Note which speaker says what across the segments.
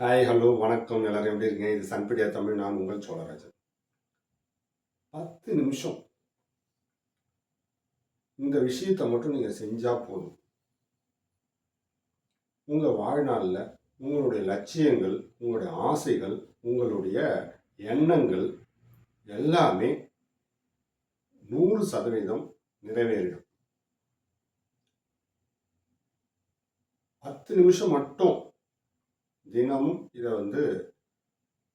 Speaker 1: Hi hello வணக்கம். எல்லாரும் எப்படி இருக்கீங்க? இது சன்பீடியா தமிழ் நான் உங்கள் சோழராஜன். பத்து நிமிஷம். இந்த விஷயத்தை மட்டும் நீங்கள் செஞ்சால் போதும். உங்கள் வாழ்நாளில் உங்களுடைய லட்சியங்கள் உங்களுடைய ஆசைகள் உங்களுடைய எண்ணங்கள் எல்லாமே நூறு சதவீதம் நிறைவேறிடும். பத்து நிமிஷம் மட்டும். தினமும் இதை வந்து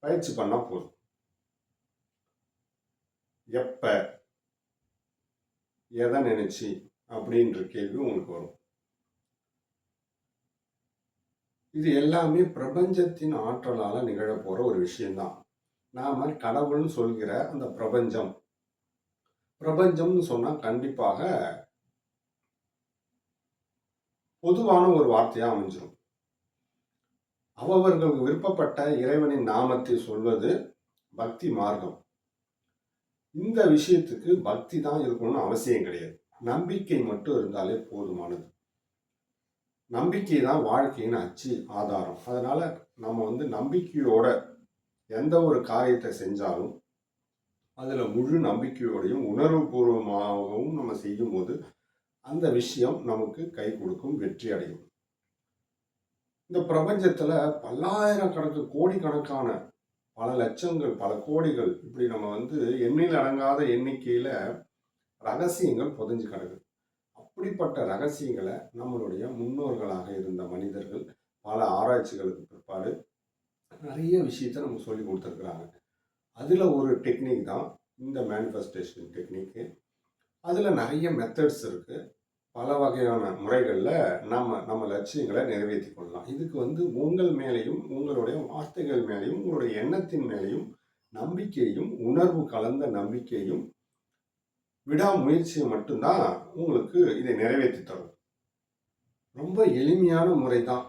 Speaker 1: பயிற்சி பண்ணால் போதும். எப்போ எதை நினைச்சு அப்படின்ற கேள்வி உங்களுக்கு வரும். இது எல்லாமே பிரபஞ்சத்தின் ஆற்றலால் நிகழப்போகிற ஒரு விஷயம்தான். நாம் கடவுள்னு சொல்கிற அந்த பிரபஞ்சம். பிரபஞ்சம்னு சொன்னால் கண்டிப்பாக பொதுவான ஒரு வார்த்தையாக அமைஞ்சிடும் அவர்கள் விருப்பப்பட்ட இறைவனின் நாமத்தை சொல்வது பக்தி மார்க்கம். இந்த விஷயத்துக்கு பக்தி தான் இருக்கணும்னு அவசியம் கிடையாது. நம்பிக்கை மட்டும் இருந்தாலே போதுமானது. நம்பிக்கை தான் வாழ்க்கையின் அச்சு ஆதாரம். அதனால நம்ம வந்து நம்பிக்கையோட எந்த ஒரு காரியத்தை செஞ்சாலும் அதில் முழு நம்பிக்கையோடையும் உணர்வு பூர்வமாகவும் நம்ம செய்யும்போது அந்த விஷயம் நமக்கு கை கொடுக்கும் வெற்றி அடையும். இந்த பிரபஞ்சத்தில் பல்லாயிரக்கணக்கு கோடிக்கணக்கான பல லட்சங்கள் பல கோடிகள் இப்படி நம்ம வந்து எண்ணில் அடங்காத எண்ணிக்கையில் ரகசியங்கள் புதைஞ்சு கிடக்குது. அப்படிப்பட்ட ரகசியங்களை நம்மளுடைய முன்னோர்களாக இருந்த மனிதர்கள் பல ஆராய்ச்சிகளுக்கு பிற்பாடு நிறைய விஷயத்தை நமக்கு சொல்லி கொடுத்துருக்குறாங்க. அதில் ஒரு டெக்னிக் தான் இந்த மேனிஃபெஸ்டேஷன் டெக்னிக்கு அதில் நிறைய மெத்தட்ஸ் இருக்குது பல வகையான முறைகளில் நம்ம நம்ம லட்சியங்களை நிறைவேற்றி கொள்ளலாம். இதுக்கு வந்து உங்கள் மேலேயும் உங்களுடைய வார்த்தைகள் மேலேயும் உங்களுடைய எண்ணத்தின் மேலேயும் நம்பிக்கையும் உணர்வு கலந்த நம்பிக்கையும் விடாமுயற்சியை மட்டும்தான் உங்களுக்கு இதை நிறைவேற்றி தரும். ரொம்ப எளிமையான முறை தான்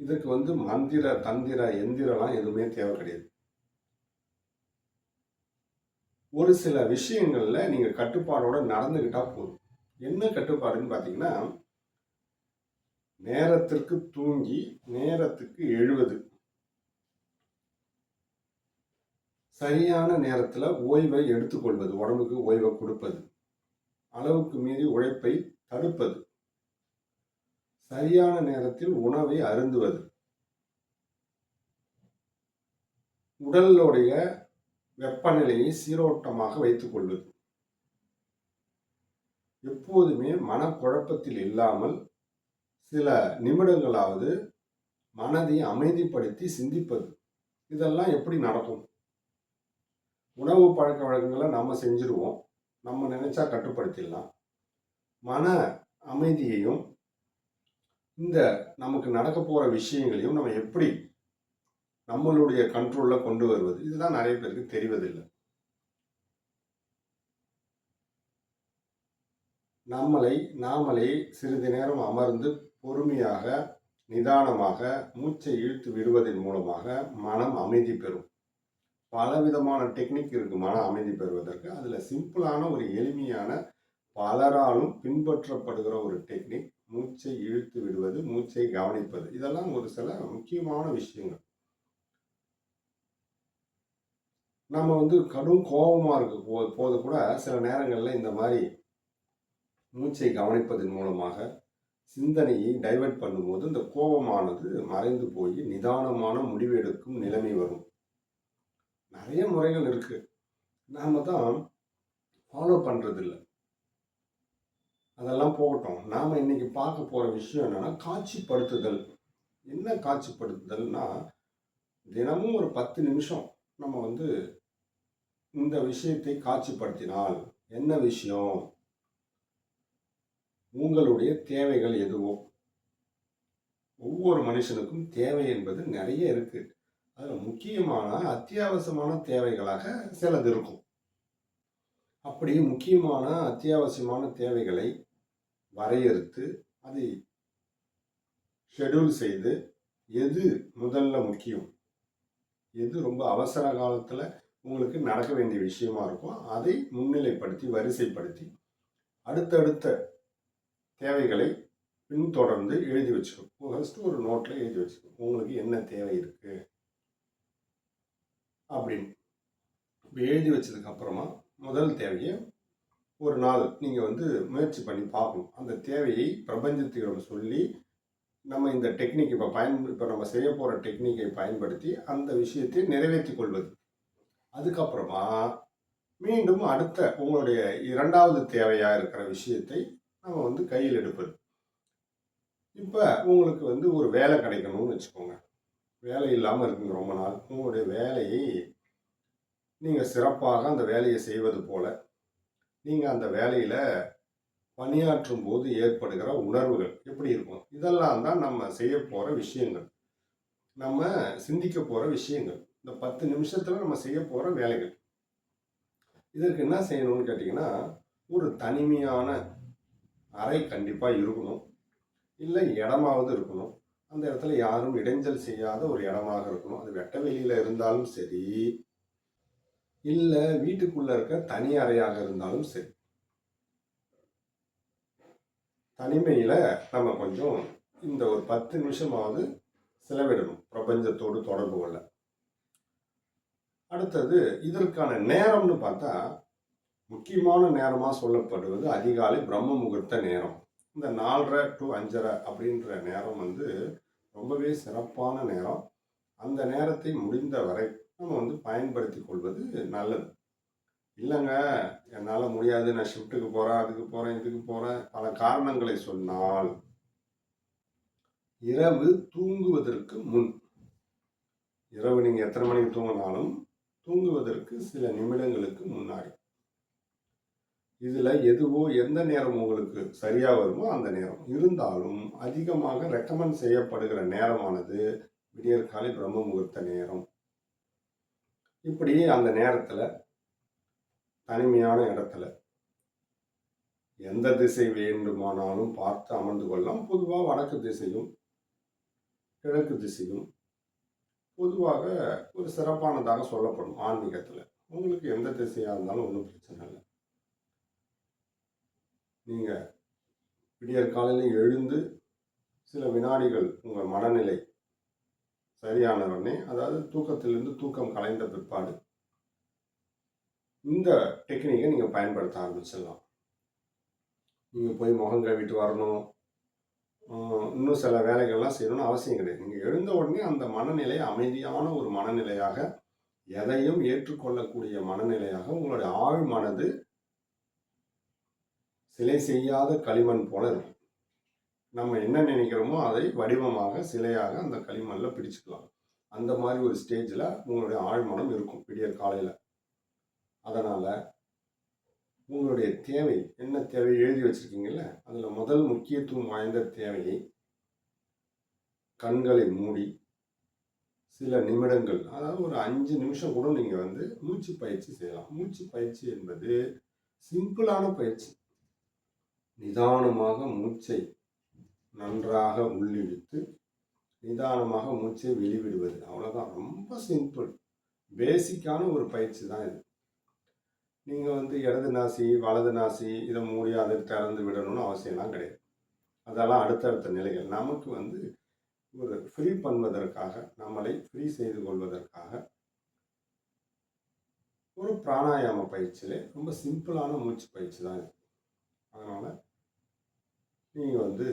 Speaker 1: இதுக்கு வந்து மந்திர தந்திர எந்திரலாம் எதுவுமே தேவை கிடையாது. ஒரு சில விஷயங்களில் நீங்கள் கட்டுப்பாடோடு நடந்துக்கிட்டால் போதும். என்ன கட்டுப்பாடுன்னு பார்த்தீங்கன்னா நேரத்திற்கு தூங்கி நேரத்துக்கு எழுவது. சரியான நேரத்தில் ஓய்வை எடுத்துக்கொள்வது உடம்புக்கு ஓய்வை கொடுப்பது. அளவுக்கு மீறி உழைப்பை தடுப்பது. சரியான நேரத்தில் உணவை அருந்துவது. உடலுடைய வெப்பநிலையை சீரோட்டமாக வைத்துக் கொள்வது எப்போதுமே மனக்குழப்பத்தில் இல்லாமல் சில நிமிடங்களாவது மனதை அமைதிப்படுத்தி சிந்திப்பது. இதெல்லாம் எப்படி நடக்கும்? உணவு பழக்க வழக்கங்களை நம்ம செஞ்சுருவோம். நம்ம நினைச்சா கட்டுப்படுத்திடலாம். மன அமைதியையும் இந்த நமக்கு நடக்க போகிற விஷயங்களையும் நம்ம எப்படி நம்மளுடைய கண்ட்ரோலில் கொண்டு வருவது? இதுதான் நிறைய பேருக்கு தெரிவதில்லை. நம்மளை நாமளே சிறிது நேரம் அமர்ந்து பொறுமையாக நிதானமாக மூச்சை இழுத்து விடுவதன் மூலமாக மனம் அமைதி பெறும். பலவிதமான டெக்னிக் இருக்கு மன அமைதி பெறுவதற்கு. அதில் சிம்பிளான ஒரு எளிமையான பலராலும் பின்பற்றப்படுகிற ஒரு டெக்னிக் மூச்சை இழுத்து விடுவது மூச்சை கவனிப்பது. இதெல்லாம் ஒரு சில முக்கியமான விஷயங்கள். நம்ம வந்து கடும் கோபமாக இருக்க போ போது கூட சில நேரங்களில் இந்த மாதிரி மூச்சை கவனிப்பதன் மூலமாக சிந்தனையை டைவெர்ட் பண்ணும்போது இந்த கோபமானது மறைந்து போய் நிதானமான முடிவெடுக்கும் நிலைமை வரும். நிறைய முறைகள் இருக்கு. நாம தான் ஃபாலோ பண்ணுறதில்ல அதெல்லாம் போகட்டும். நாம் இன்னைக்கு பார்க்க போகிற விஷயம் என்னென்னா காட்சிப்படுத்துதல். என்ன காட்சிப்படுத்துதல்னா தினமும் ஒரு பத்து நிமிஷம் நம்ம வந்து இந்த விஷயத்தை காட்சிப்படுத்தினால் என்ன விஷயம்? உங்களுடைய தேவைகள் எதுவோ ஒவ்வொரு மனுஷனுக்கும் தேவை என்பது நிறைய இருக்கு. அதில் முக்கியமான அத்தியாவசியமான தேவைகளாக சிலது இருக்கும். அப்படி முக்கியமான அத்தியாவசியமான தேவைகளை வரையறுத்து அதை ஷெடியூல் செய்து எது முதல்ல முக்கியம் எது ரொம்ப அவசர காலத்தில் உங்களுக்கு நடக்க வேண்டிய விஷயமா இருக்கும் அதை முன்னிலைப்படுத்தி வரிசைப்படுத்தி அடுத்தடுத்த தேவைகளை பின்தொடர்ந்து எழுதி வச்சுக்கணும். ஃபஸ்ட்டு ஒரு நோட்டில் எழுதி வச்சுக்கணும். உங்களுக்கு என்ன தேவை இருக்குது அப்படின்னு. இப்போ எழுதி வச்சதுக்கப்புறமா முதல் தேவையை ஒரு நாள் நீங்கள் வந்து முயற்சி பண்ணி பார்க்கணும். அந்த தேவையை பிரபஞ்சத்திடம் சொல்லி நம்ம இந்த டெக்னிக் இப்போ பயன் இப்போ நம்ம செய்ய போகிற டெக்னிக்கை பயன்படுத்தி அந்த விஷயத்தை நிறைவேற்றி கொள்வது. அதுக்கப்புறமா மீண்டும் அடுத்த உங்களுடைய இரண்டாவது தேவையாக இருக்கிற விஷயத்தை நம்ம வந்து கையில் எடுப்பது. இப்போ உங்களுக்கு வந்து ஒரு வேலை கிடைக்கணும்னு வச்சுக்கோங்க. வேலை இல்லாமல் இருக்குங்க ரொம்ப நாள். உங்களுடைய வேலையை நீங்கள் சிறப்பாக அந்த வேலையை செய்வது போல நீங்கள் அந்த வேலையில் பணியாற்றும் போது ஏற்படுகிற உணர்வுகள் எப்படி இருக்கும்? இதெல்லாம் தான் நம்ம செய்ய போகிற விஷயங்கள். நம்ம சிந்திக்க போகிற விஷயங்கள். இந்த பத்து நிமிஷத்தில் நம்ம செய்ய போகிற வேலைகள். இதற்கு என்ன செய்யணும்னு கேட்டிங்கன்னா ஒரு தனிமையான அறை கண்டிப்பாக இருக்கணும். இல்லை இடமாவது இருக்கணும். அந்த இடத்துல யாரும் இடைஞ்சல் செய்யாத ஒரு இடமாக இருக்கணும். அது வெட்ட வெளியில் இருந்தாலும் சரி இல்லை வீட்டுக்குள்ளே இருக்க தனி அறையாக இருந்தாலும் சரி. தனிமையில் நம்ம கொஞ்சம் இந்த ஒரு பத்து நிமிஷமாவது செலவிடணும். பிரபஞ்சத்தோடு தொடர்பு கொள்ள. அடுத்தது இதற்கான நேரம்னு பார்த்தா முக்கியமான நேரமாக சொல்லப்படுவது அதிகாலை பிரம்ம முகூர்த்த நேரம். இந்த நாலரை டு அஞ்சரை அப்படின்ற நேரம் வந்து ரொம்பவே சிறப்பான நேரம். அந்த நேரத்தை முடிந்த வரை நம்ம வந்து பயன்படுத்தி கொள்வது நல்லது. இல்லைங்க என்னால் முடியாது நான் ஷிஃப்ட்டுக்கு போகிறேன் அதுக்கு போகிறேன் இதுக்கு போகிறேன் பல காரணங்களை சொன்னால் இரவு தூங்குவதற்கு முன் இரவு நீங்கள் எத்தனை மணிக்கு தூங்கினாலும் தூங்குவதற்கு சில நிமிடங்களுக்கு முன்னாடி இதில் எதுவோ எந்த நேரம் உங்களுக்கு சரியாக வருமோ அந்த நேரம். இருந்தாலும் அதிகமாக ரெக்கமெண்ட் செய்யப்படுகிற நேரமானது விடியற்காலை பிரம்ம முகூர்த்த நேரம். இப்படி அந்த நேரத்தில் தனிமையான இடத்துல எந்த திசை வேண்டுமானாலும் பார்த்து அமர்ந்து கொள்ளலாம். பொதுவாக வடக்கு திசையும் கிழக்கு திசையும் பொதுவாக ஒரு சிறப்பானதாக சொல்லப்படும் ஆன்மீகத்தில். உங்களுக்கு எந்த திசையாக இருந்தாலும் ஒன்றும் பிரச்சனை இல்லை. நீங்கள் விடியற் காலையில் எழுந்து சில வினாடிகள் உங்கள் மனநிலை சரியான உடனே அதாவது தூக்கத்திலிருந்து தூக்கம் கலைந்த பிற்பாடு இந்த டெக்னிக்கை நீங்கள் பயன்படுத்த ஆரம்பிச்சிடலாம். நீங்கள் போய் முகம் கழுவிட்டு வரணும். இன்னும் சில வேலைகள்லாம் செய்யணும்னு அவசியம் கிடையாது. நீங்கள் எழுந்த உடனே அந்த மனநிலை அமைதியான ஒரு மனநிலையாக எதையும் ஏற்றுக்கொள்ளக்கூடிய மனநிலையாக உங்களுடைய ஆழ் மனது சிலை செய்யாத களிமண் போல இருக்கு. நம்ம என்ன நினைக்கிறோமோ அதை வடிவமாக சிலையாக அந்த களிமண்ணில் பிடிச்சுக்கலாம் அந்த மாதிரி ஒரு ஸ்டேஜில் உங்களுடைய ஆழ்மனம் இருக்கும் விடியற் காலையில். அதனால் உங்களுடைய தேவை என்ன தேவை எழுதி வச்சுருக்கீங்கல்ல? அதில் முதல் முக்கியத்துவம் வாய்ந்த தேவையை கண்களை மூடி சில நிமிடங்கள் அதாவது ஒரு அஞ்சு நிமிஷம் கூட நீங்கள் வந்து மூச்சு பயிற்சி செய்யலாம். மூச்சு பயிற்சி என்பது சிம்பிளான பயிற்சி. நிதானமாக மூச்சை நன்றாக உள்ளிழுத்து நிதானமாக மூச்சை வெளிவிடுவது. அவ்வளோதான் ரொம்ப சிம்பிள் பேசிக்கான ஒரு பயிற்சி தான் இது. நீங்கள் வந்து இடது நாசி வலது நாசி இதை மூடி அதை திறந்து விடணும்னு அவசியம்லாம் கிடையாது. அதெல்லாம் அடுத்தடுத்த நிலைகள். நமக்கு வந்து ஒரு ஃப்ரீ பண்ணுவதற்காக நம்மளை ஃப்ரீ செய்து கொள்வதற்காக ஒரு பிராணாயாம பயிற்சியிலே ரொம்ப சிம்பிளான மூச்சு பயிற்சி தான் இது. அதனால் நீங்கள் வந்து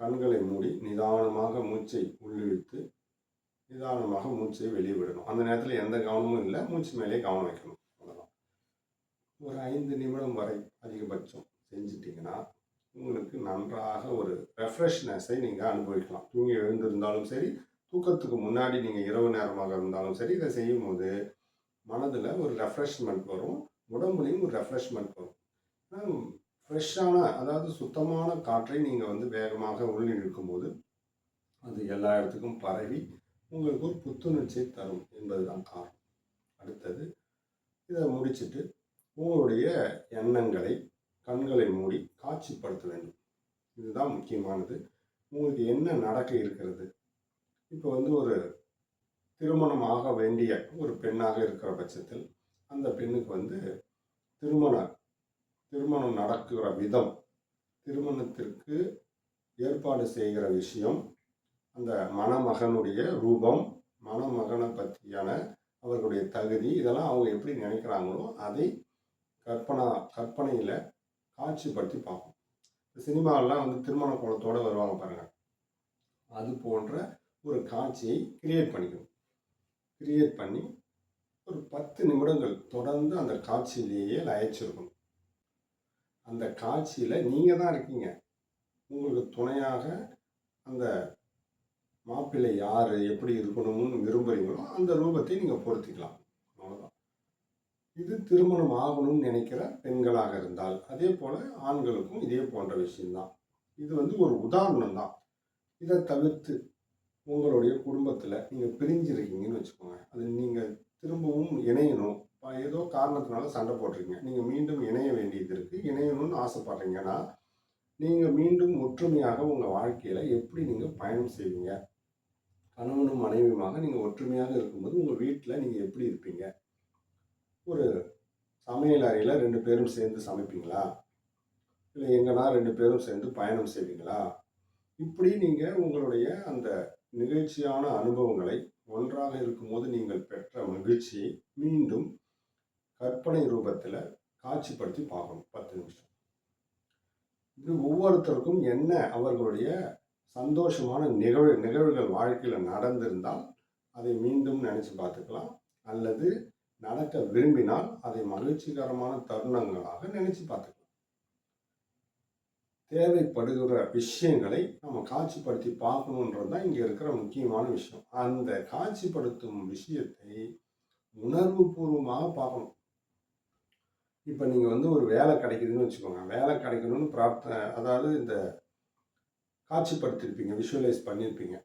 Speaker 1: கண்களை மூடி நிதானமாக மூச்சை உள்ளிழுத்து நிதானமாக மூச்சை வெளியே விடணும். அந்த நேரத்தில் எந்த கவனமும் இல்லை. மூச்சு மேலே கவனம் வைக்கணும். அவ்வளோதான் ஒரு ஐந்து நிமிடம் வரை அதிகபட்சம் செஞ்சிட்டிங்கன்னா உங்களுக்கு நன்றாக ஒரு ரெஃப்ரெஷ்னஸை நீங்கள் அனுபவிக்கலாம். தூங்கி எழுந்திருந்தாலும் சரி தூக்கத்துக்கு முன்னாடி நீங்கள் இரவு நேரமாக இருந்தாலும் சரி இதை செய்யும்போது மனதில் ஒரு ரெஃப்ரெஷ்மெண்ட் வரும். உடம்புலையும் ஒரு ரெஃப்ரெஷ்மெண்ட் வரும். ஃப்ரெஷ்ஷான அதாவது சுத்தமான காற்றை நீங்கள் வந்து வேகமாக உள்ளிழுக்கும் போது அது எல்லா இடத்துக்கும் பரவி உங்களுக்கு ஒரு புத்துணர்ச்சியை தரும் என்பதுதான் காரணம். அடுத்தது இதை முடிச்சிட்டு உங்களுடைய எண்ணங்களை கண்களை மூடி காட்சிப்படுத்த வேண்டும். இதுதான் முக்கியமானது. உங்களுக்கு என்ன நடக்க இருக்கிறது? இப்போ வந்து ஒரு திருமணம் ஆக வேண்டிய ஒரு பெண்ணாக இருக்கிற பட்சத்தில் அந்த பெண்ணுக்கு வந்து திருமண திருமணம் நடக்கிற விதம் திருமணத்திற்கு ஏற்பாடு செய்கிற விஷயம் அந்த மணமகனுடைய ரூபம் மணமகனை பற்றியான அவர்களுடைய தகுதி இதெல்லாம் அவங்க எப்படி நினைக்கிறாங்களோ அதை கற்பனா கற்பனையில் காட்சிப்படுத்தி பார்ப்போம். சினிமாவெல்லாம் வந்து திருமண கோலத்தோடு வருவாங்க பாருங்கள் அது போன்ற ஒரு காட்சியை கிரியேட் பண்ணிக்கணும். கிரியேட் பண்ணி ஒரு பத்து நிமிடங்கள் தொடர்ந்து அந்த காட்சியிலேயே லயச்சிருக்கணும் அந்த காட்சியில் நீங்கள் தான் இருக்கீங்க. உங்களுக்கு துணையாக அந்த மாப்பிள்ளை யார் எப்படி இருக்கணும்னு விரும்புகிறீங்களோ அந்த ரூபத்தை நீங்கள் பொருத்திக்கலாம். அவ்வளோதான் இது திருமணம் ஆகணும்னு நினைக்கிற பெண்களாக இருந்தால் அதே போல் ஆண்களுக்கும் இதே போன்ற விஷயம்தான். இது வந்து ஒரு உதாரணம் தான் இதை தவிர்த்து உங்களுடைய குடும்பத்தில் நீங்கள் பிரிஞ்சிருக்கீங்கன்னு வச்சுக்கோங்க. அது நீங்கள் திரும்பவும் இணையணும். ஏதோ காரணத்தினால சண்டை போடுறீங்க. நீங்கள் மீண்டும் இணைய வேண்டியது இருக்குது இணையணும்னு ஆசைப்படுறீங்கன்னா நீங்கள் மீண்டும் ஒற்றுமையாக உங்கள் வாழ்க்கையில் எப்படி நீங்கள் பயணம் செய்வீங்க? கணவனும் மனைவியுமாக நீங்கள் ஒற்றுமையாக இருக்கும்போது உங்கள் வீட்டில் நீங்கள் எப்படி இருப்பீங்க? ஒரு சமையல் அறையில் ரெண்டு பேரும் சேர்ந்து சமைப்பீங்களா? இல்லை எங்கன்னா ரெண்டு பேரும் சேர்ந்து பயணம் செய்வீங்களா? இப்படி நீங்கள் உங்களுடைய அந்த நிகழ்ச்சியான அனுபவங்களை ஒன்றாக இருக்கும்போது நீங்கள் பெற்ற மகிழ்ச்சியை மீண்டும் கற்பனை ரூபத்தில் காட்சிப்படுத்தி பார்க்கணும். பத்து நிமிஷம். இது ஒவ்வொருத்தருக்கும் என்ன அவர்களுடைய சந்தோஷமான நிகழ்வு நிகழ்வுகள் வாழ்க்கையில் நடந்திருந்தால் அதை மீண்டும் நினச்சி பார்த்துக்கலாம். அல்லது நடக்க விரும்பினால் அதை மகிழ்ச்சிகரமான தருணங்களாக நினச்சி பார்த்துக்கலாம். தேவைப்படுகிற விஷயங்களை நம்ம காட்சிப்படுத்தி பார்க்கணுன்றது தான் இங்கே இருக்கிற முக்கியமான விஷயம். அந்த காட்சிப்படுத்தும் விஷயத்தை உணர்வு பூர்வமாக பார்க்கணும். இப்போ நீங்கள் வந்து ஒரு வேலை கிடைக்குதுன்னு வச்சுக்கோங்க. வேலை கிடைக்கணும்னு பிரார்த்தனை அதாவது இந்த காட்சிப்படுத்தியிருப்பீங்க விஷுவலைஸ் பண்ணியிருப்பீங்க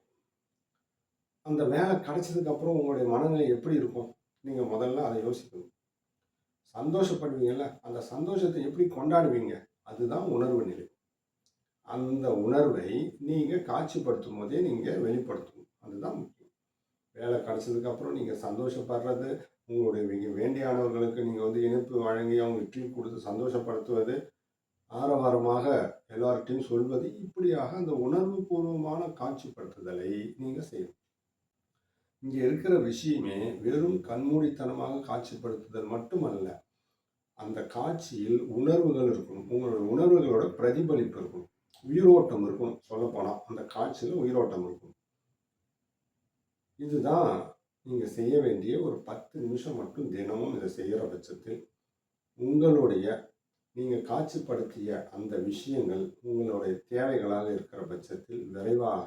Speaker 1: அந்த வேலை கிடைச்சதுக்கப்புறம் உங்களுடைய மனநிலை எப்படி இருக்கும்? நீங்கள் முதல்ல அதை யோசிக்கணும். சந்தோஷப்படுவீங்கல்ல? அந்த சந்தோஷத்தை எப்படி கொண்டாடுவீங்க? அதுதான் உணர்வு நிலை. அந்த உணர்வை நீங்கள் காட்சிப்படுத்தும் போதே நீங்கள் வெளிப்படுத்தணும். அதுதான் முக்கியம். வேலை கிடைச்சதுக்கப்புறம் நீங்கள் சந்தோஷப்படுறது உங்களுடைய மிக வேண்டியானவர்களுக்கு நீங்கள் வந்து இணைப்பு வழங்கி அவங்க ட்ரீட் கொடுத்து சந்தோஷப்படுத்துவது ஆரவாரமாக எல்லார்ட்டையும் சொல்வது இப்படியாக அந்த உணர்வு பூர்வமான காட்சிப்படுத்துதலை நீங்கள் செய்யணும். இங்கே இருக்கிற விஷயமே வெறும் கண்மூடித்தனமாக காட்சிப்படுத்துதல் மட்டுமல்ல அந்த காட்சியில் உணர்வுகள் இருக்கணும். உங்களுடைய உணர்வுகளோட பிரதிபலிப்பு இருக்கணும். உயிரோட்டம் இருக்கணும். சொல்லப்போனால் அந்த காட்சியில் உயிரோட்டம் இருக்கணும். இதுதான் நீங்கள் செய்ய வேண்டிய ஒரு பத்து நிமிஷம் மட்டும் தினமும் இதை செய்கிற பட்சத்தில் உங்களுடைய நீங்கள் காட்சிப்படுத்திய அந்த விஷயங்கள் உங்களுடைய தேவைகளாக இருக்கிற பட்சத்தில் விரைவாக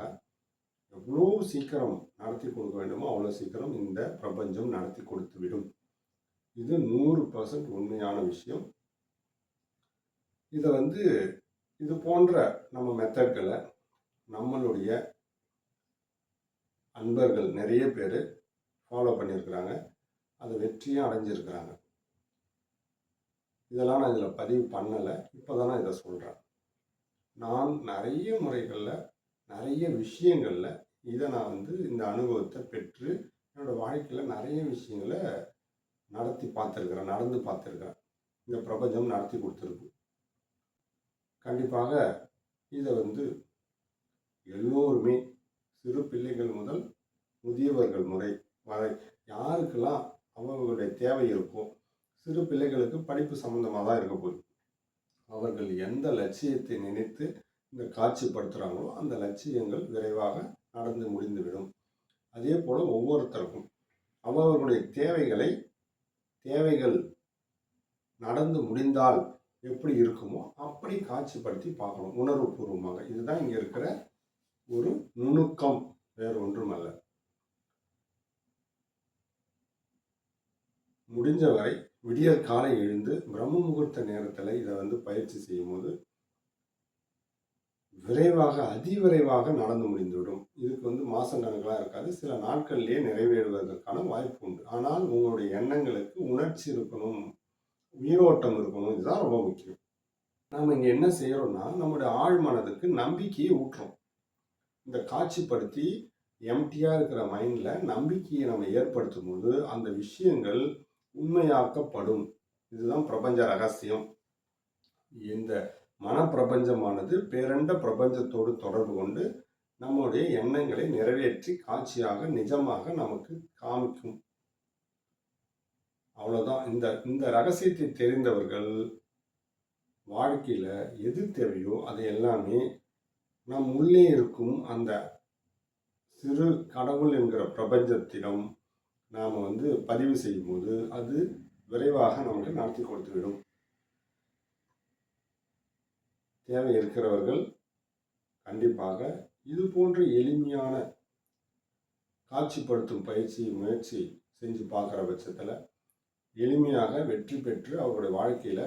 Speaker 1: எவ்வளோ சீக்கிரம் நடத்தி கொடுக்க வேண்டுமோ அவ்வளோ சீக்கிரம் இந்த பிரபஞ்சம் நடத்தி கொடுத்து விடும். இது நூறு பர்சன்ட் உண்மையான விஷயம். இதை வந்து இது போன்ற நம்ம மெத்தட்களை நம்மளுடைய அன்பர்கள் நிறைய பேர் ஃபாலோ பண்ணியிருக்கிறாங்க. அது வெற்றியும் அடைஞ்சிருக்கிறாங்க. இதெல்லாம் நான் இதில் பதிவு பண்ணலை. இப்போ தான் நான் இதை சொல்கிறேன் நான் நிறைய முறைகளில் நிறைய விஷயங்களில் இதை நான் வந்து இந்த அனுபவத்தை பெற்று என்னோடய வாழ்க்கையில் நிறைய விஷயங்களை நடத்தி பார்த்துருக்குறேன் நடந்து பார்த்துருக்குறேன். இந்த பிரபஞ்சம் நடத்தி கொடுத்துருக்கு. கண்டிப்பாக இதை வந்து எல்லோருமே சிறு பிள்ளைகள் முதல் முதியவர்கள் முறை யாருக்கெல்லாம் அவர்களுடைய தேவை இருக்கும் சிறு பிள்ளைகளுக்கு படிப்பு சம்மந்தமாக தான் இருக்க போகுது. அவர்கள் எந்த லட்சியத்தை நினைத்து இந்த காட்சிப்படுத்துகிறாங்களோ அந்த லட்சியங்கள் விரைவாக நடந்து முடிந்துவிடும். அதே போல் ஒவ்வொருத்தருக்கும் அவர்களுடைய தேவைகளை தேவைகள் நடந்து முடிந்தால் எப்படி இருக்குமோ அப்படி காட்சிப்படுத்தி பார்க்கணும். உணர்வுபூர்வமாக. இதுதான் இங்கே இருக்கிற ஒரு நுணுக்கம் வேறு அல்ல முடிஞ்ச வரை விடியற் காலை எழுந்து பிரம்ம முகூர்த்த நேரத்தில் இதை வந்து பயிற்சி செய்யும்போது விரைவாக அதிவிரைவாக நடந்து முடிந்துவிடும். இதுக்கு வந்து மாசக்கணக்கெலாம் இருக்காது. சில நாட்கள்லேயே நிறைவேறுவதற்கான வாய்ப்பு உண்டு. ஆனால் உங்களுடைய எண்ணங்களுக்கு உணர்ச்சி இருக்கணும் உயிரோட்டம் இருக்கணும் இதுதான் ரொம்ப முக்கியம். நாம் இங்கே என்ன செய்கிறோம்னா நம்முடைய ஆழ் மனதுக்கு நம்பிக்கையை ஊட்டுறோம். இந்த காட்சிப்படுத்தி எம்டியாக இருக்கிற மைண்டில் நம்பிக்கையை நம்ம ஏற்படுத்தும் போது அந்த விஷயங்கள் உண்மையாக்கப்படும். இதுதான் பிரபஞ்ச ரகசியம். இந்த மனப்பிரபஞ்சமானது பேரண்ட பிரபஞ்சத்தோடு தொடர்பு கொண்டு நம்முடைய எண்ணங்களை நிறைவேற்றி காட்சியாக நிஜமாக நமக்கு காமிக்கும். அவ்வளோதான் இந்த இந்த ரகசியத்தை தெரிந்தவர்கள் வாழ்க்கையில் எது தேவையோ அதை எல்லாமே நம் உள்ளே இருக்கும் அந்த சிறு கடவுள் என்கிற பிரபஞ்சத்திடம் நாம் வந்து பதிவு செய்யும்போது அது விரைவாக நமக்கு நடத்தி கொடுத்துவிடும். தேவை இருக்கிறவர்கள் கண்டிப்பாக இது போன்ற எளிமையான காட்சிப்படுத்தும் பயிற்சி முயற்சி செஞ்சு பார்க்குற பட்சத்தில் எளிமையாக வெற்றி பெற்று அவருடைய வாழ்க்கையில்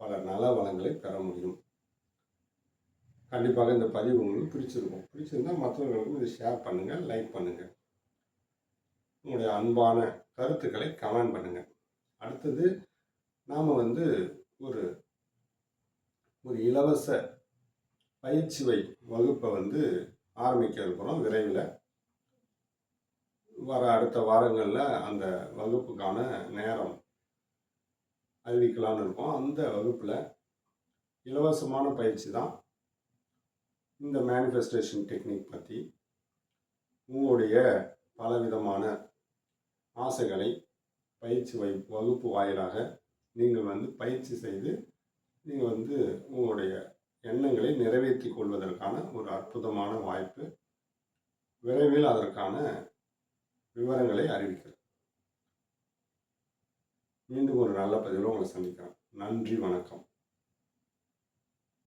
Speaker 1: பல நல வளங்களை பெற முடியும். கண்டிப்பாக இந்த பதிவு உங்களுக்கு பிடிச்சிருக்கும். பிடிச்சிருந்தால் மற்றவர்களுக்கும் இதை ஷேர் பண்ணுங்கள் லைக் பண்ணுங்கள் உங்களுடைய அன்பான கருத்துக்களை கமெண்ட் பண்ணுங்கள் அடுத்தது நாம் வந்து ஒரு ஒரு இலவச பயிற்சி வை வகுப்பை வந்து ஆரம்பிக்க இருக்கிறோம் விரைவில். வர அடுத்த வாரங்களில் அந்த வகுப்புக்கான நேரம் அறிவிக்கலாம்னு இருக்கோம். அந்த வகுப்பில் இலவசமான பயிற்சி தான் இந்த மேனிஃபெஸ்டேஷன் டெக்னிக் பற்றி உங்களுடைய பலவிதமான ஆசைகளை பயிற்சி வை வகுப்பு வாயிலாக நீங்கள் வந்து பயிற்சி செய்து நீங்கள் வந்து உங்களுடைய எண்ணங்களை நிறைவேற்றி கொள்வதற்கான ஒரு அற்புதமான வாய்ப்பு விரைவில் அதற்கான விவரங்களை அறிவிக்கிறேன். மீண்டும் ஒரு நல்ல பதிவில் உங்களை சந்திக்கிறேன். நன்றி வணக்கம்.